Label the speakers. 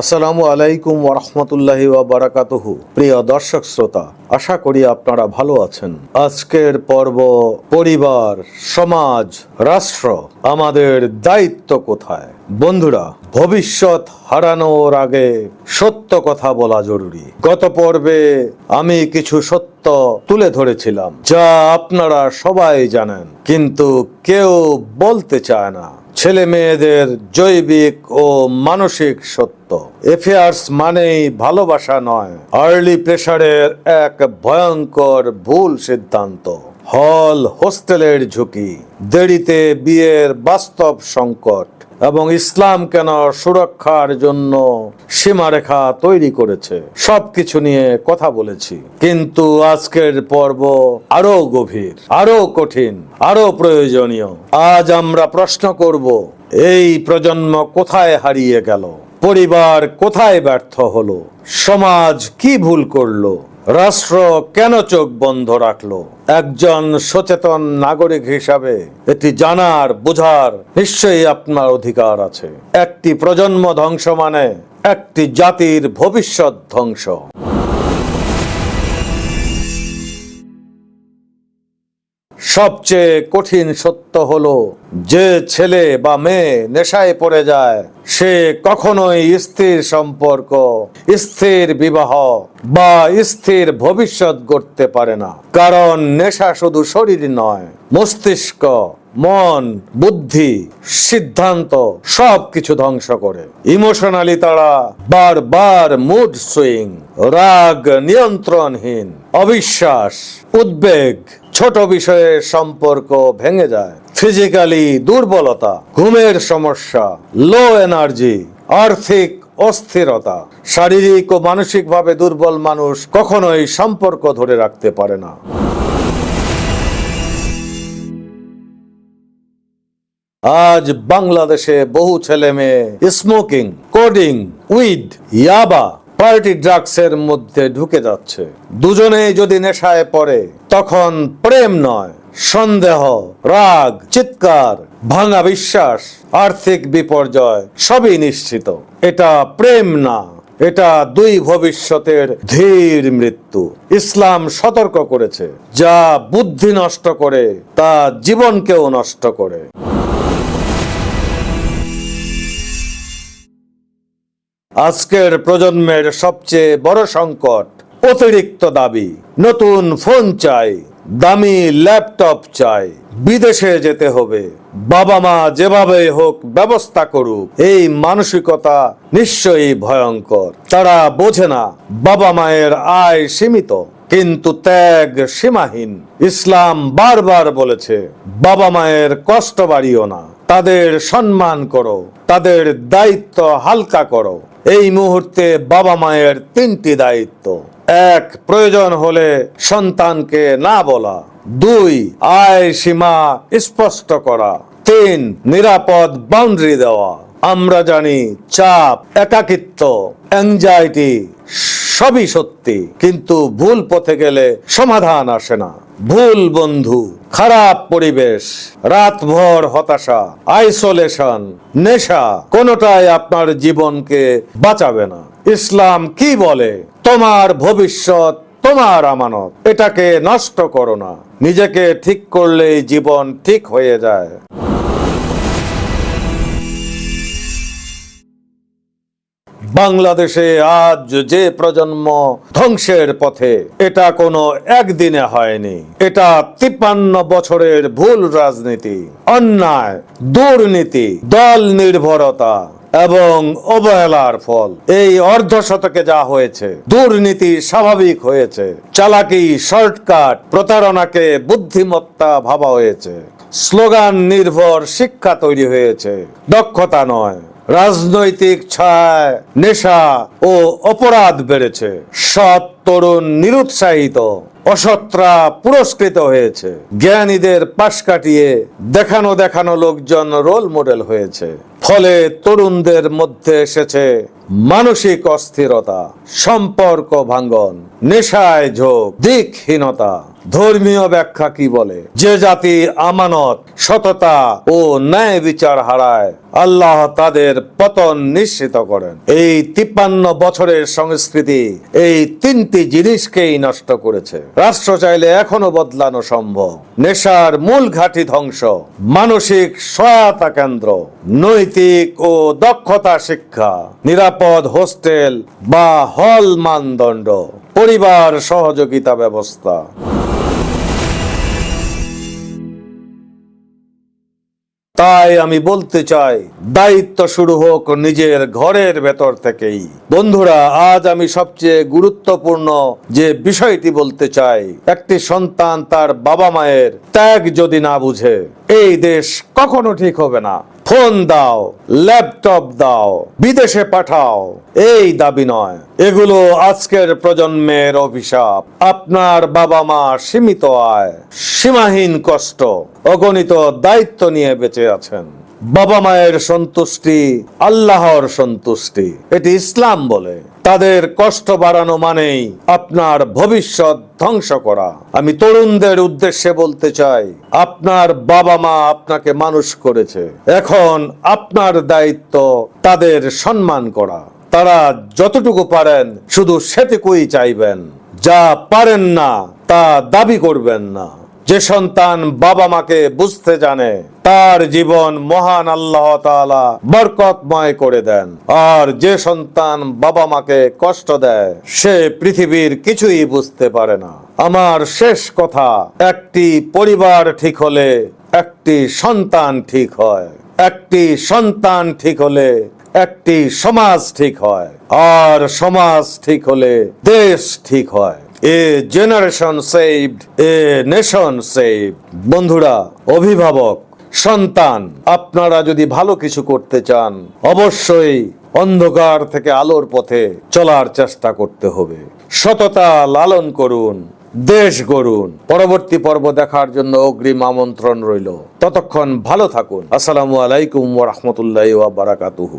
Speaker 1: আসসালামু আলাইকুম ওরহমতুল্লাহি বারাকাতুহু প্রিয় দর্শক শ্রোতা, আশা করি আপনারা ভালো আছেন। আজকের পর্ব, পরিবার, সমাজ, রাষ্ট্র, আমাদের দায়িত্ব কোথায়? বন্ধুরা, ভবিষ্যৎ হারানোর আগে সত্য কথা বলা জরুরি। গত পর্বে আমি কিছু সত্য তুলে ধরেছিলাম, যা আপনারা সবাই জানেন, কিন্তু কেউ বলতে চায় না। ছেলে মেয়েদের জৈবিক ও মানসিক সত্য। এফেয়ার্স মানেই ভালোবাসা নয়, আর্লি প্রেশারের এক ভয়ঙ্কর ভুল সিদ্ধান্ত, হল হোস্টেলের ঝুঁকি। দেরিতে বিয়ের বাস্তব সংকট এবং ইসলাম কেন সুরক্ষার জন্য সীমারেখা তৈরি করেছে, সবকিছু নিয়ে কথা বলেছি। কিন্তু আজকের পর্ব আরও গভীর আরও কঠিন আরও প্রয়োজনীয়। আজ আমরা প্রশ্ন করব, এই প্রজন্ম কোথায় হারিয়ে গেল? পরিবার কোথায় ব্যর্থ হলো? সমাজ কি ভুল করল? রাষ্ট্র কেন চোখ বন্ধ রাখল? একজন সচেতন নাগরিক হিসাবে এটি জানার, বোঝার নিশ্চয়ই আপনার অধিকার আছে। একটি প্রজন্ম ধ্বংস মানে একটি জাতির ভবিষ্যৎ ধ্বংস। সবচেয়ে কঠিন সত্য হল, যে ছেলে বা মেয়ে নেশায় পড়ে যায়, সে কখনোই স্থির সম্পর্ক স্থির বিবাহ বা স্থির ভবিষ্যৎ গড়তে পারে না। কারণ নেশা শুধু শরীর নয়, মস্তিষ্ক মন, বুদ্ধি, সিদ্ধান্ত সব কিছু ধ্বংস করে। ইমোশনালি তারা বারবার মুড সুইং রাগ নিয়ন্ত্রণহীন, অবিশ্বাস, উদ্বেগ, ছোট বিষয়ে সম্পর্ক ভেঙে যায়। ফিজিক্যালি দুর্বলতা, ঘুমের সমস্যা লো এনার্জি আর্থিক অস্থিরতা। শারীরিক ও মানসিকভাবে দুর্বল মানুষ কখনোই সম্পর্ক ধরে রাখতে পারে না। আজ বাংলাদেশে বহু ছেলে মেয়ে smoking codeine weed yaba party ড্রাগসের মধ্যে ঢুকে যাচ্ছে। দুজনেই যদি নেশায় পড়ে, তখন প্রেম নয়, সন্দেহ, রাগ, চিৎকার, ভাঙা বিশ্বাস, আর্থিক বিপর্যয়, সবই নিশ্চিত। এটা প্রেম না, এটা দুই ভবিষ্যতের ধীর মৃত্যু। ইসলাম সতর্ক করেছে, যা বুদ্ধি নষ্ট করে, তা জীবনকেও নষ্ট করে। আজকের প্রজন্মের সবচেয়ে বড় সংকট, অতিরিক্ত দাবি। নতুন ফোন চাই, দামি ল্যাপটপ চাই। বিদেশে যেতে হবে, বাবা মা যেভাবে হোক ব্যবস্থা করুক, এই মানসিকতা নিশ্চয়ই ভয়ঙ্কর। তারা বোঝে না, বাবা মায়ের আয় সীমিত, কিন্তু ত্যাগ সীমাহীন। ইসলাম বারবার বলেছে, বাবা মায়ের কষ্ট বাড়িও না। তাদের সম্মান করো, তাদের দায়িত্ব হালকা করো। এই মুহূর্তে বাবা মায়ের তিনটি দায়িত্ব। এক, প্রয়োজন হলে সন্তানকে না বলা। দুই, আয় সীমা স্পষ্ট করা। তিন, নিরাপদ বাউন্ডারি দেওয়া। আমরা জানি চাপ, একাকিত্ব অ্যাংজাইটি সবই সত্যি। কিন্তু ভুল পথে গেলে সমাধান আসে না। ভুল বন্ধু। খারাপ পরিবেশ, রাতভর হতাশা আইসোলেশন নেশা, কোনটাই আপনার জীবনকে বাঁচাবে না। ইসলাম কি বলে? তোমার ভবিষ্যৎ, তোমার আমানত। এটাকে নষ্ট করো না। নিজেকে ঠিক করলেই জীবন ঠিক হয়ে যায়। বাংলাদেশে আজ যে প্রজন্ম ধ্বংসের পথে, এটা কোনো একদিনে হয়নি। এটা তিপ্পান্ন বছরের ভুল রাজনীতি, অন্যায়, দুর্নীতি, দল নির্ভরতা এবং অবহেলার ফল। এই অর্ধ শতকে যা হয়েছে, দুর্নীতি স্বাভাবিক হয়েছে। চালাকি, শর্টকাট, প্রতারণাকে বুদ্ধিমত্তা ভাবা হয়েছে। স্লোগান নির্ভর শিক্ষা তৈরি হয়েছে। দক্ষতা নয় রাজনৈতিক ছায়, নেশা ও অপরাধ বেড়েছে। সৎ তরুণ নিরুৎসাহিত, অসৎরা পুরস্কৃত হয়েছে। জ্ঞানীদের পাশ কাটিয়ে দেখানো দেখানো লোকজন রোল মডেল হয়েছে। ফলে তরুণদের মধ্যে এসেছে মানসিক অস্থিরতা, সম্পর্ক ভাঙ্গন, নেশায় ঝোঁক, দিকহীনতা। ধর্মীয় ব্যাখ্যা কি বলে? যে জাতি আমানত, সততা ও ন্যায় বিচার হারায়, আল্লাহ তাদের পতন নিশ্চিত করেন। এই তিপ্পান্ন বছরের সংস্কৃতি এই তিনটি জিনিসকেই নষ্ট করেছে। রাষ্ট্র চাইলে এখনও বদলানো সম্ভব। নেশার মূল ঘাঁটি ধ্বংস। মানসিক সহায়তা কেন্দ্র, নৈতিক ও দক্ষতা শিক্ষা, নিরাপদ হোস্টেল বা হল মানদণ্ড, পরিবার সহযোগিতা ব্যবস্থা। তাই আমি বলতে চাই, দায়িত্ব শুরু হোক নিজের ঘরের ভেতর থেকেই। বন্ধুরা, আজ আমি সবচেয়ে গুরুত্বপূর্ণ যে বিষয়টি বলতে চাই, একটি সন্তান তার বাবা মায়ের ত্যাগ যদি না বুঝে, এই দেশ কখনো ঠিক হবে না। ফোন দাও, ল্যাপটপ দাও, বিদেশে পাঠাও। এই দাবি নয়। এগুলো আজকের প্রজন্মের অভিশাপ। আপনার বাবা মা সীমিত আয়, সীমাহীন কষ্ট, অগণিত দায়িত্ব নিয়ে বেঁচে আছেন। বাবা মায়ের সন্তুষ্টি, আল্লাহর সন্তুষ্টি। এটি ইসলাম বলে। তাদের কষ্ট বাড়ানো মানেই আপনার ভবিষ্যৎ ধ্বংস করা। আমি তরুণদের উদ্দেশ্যে বলতে চাই, আপনার বাবা মা আপনাকে মানুষ করেছে। এখন আপনার দায়িত্ব তাদের সম্মান করা। তারা যতটুকু পারেন শুধু সেটুকুই চাইবেন। যা পারেন না, তা দাবি করবেন না। যে সন্তান বাবা মাকে বুঝতে জানে তার জীবন মহান আল্লাহ তাআলা বরকতময় করে দেন। আর যে সন্তান বাবা মাকে কষ্ট দেয়, সে পৃথিবীর কিছুই বুঝতে পারে না। আমার শেষ কথা, একটি পরিবার ঠিক হলে একটি সন্তান ঠিক হয়। একটি সন্তান ঠিক হলে একটি সমাজ ঠিক হয়। আর সমাজ ঠিক হলে দেশ ঠিক হয়। A generation saved, a nation saved. বন্ধুরা, অভিভাবক সন্তান, আপনারা যদি ভালো কিছু করতে চান, অবশ্যই অন্ধকার থেকে আলোর পথে চলার চেষ্টা করতে হবে। সততা লালন করুন, দেশ গড়ুন। পরবর্তী পর্ব দেখার জন্য অগ্রিম আমন্ত্রণ রইল। ততক্ষণ ভালো থাকুন। আসসালামু আলাইকুম ওয়া রাহমাতুল্লাহি ওয়া বারাকাতুহু।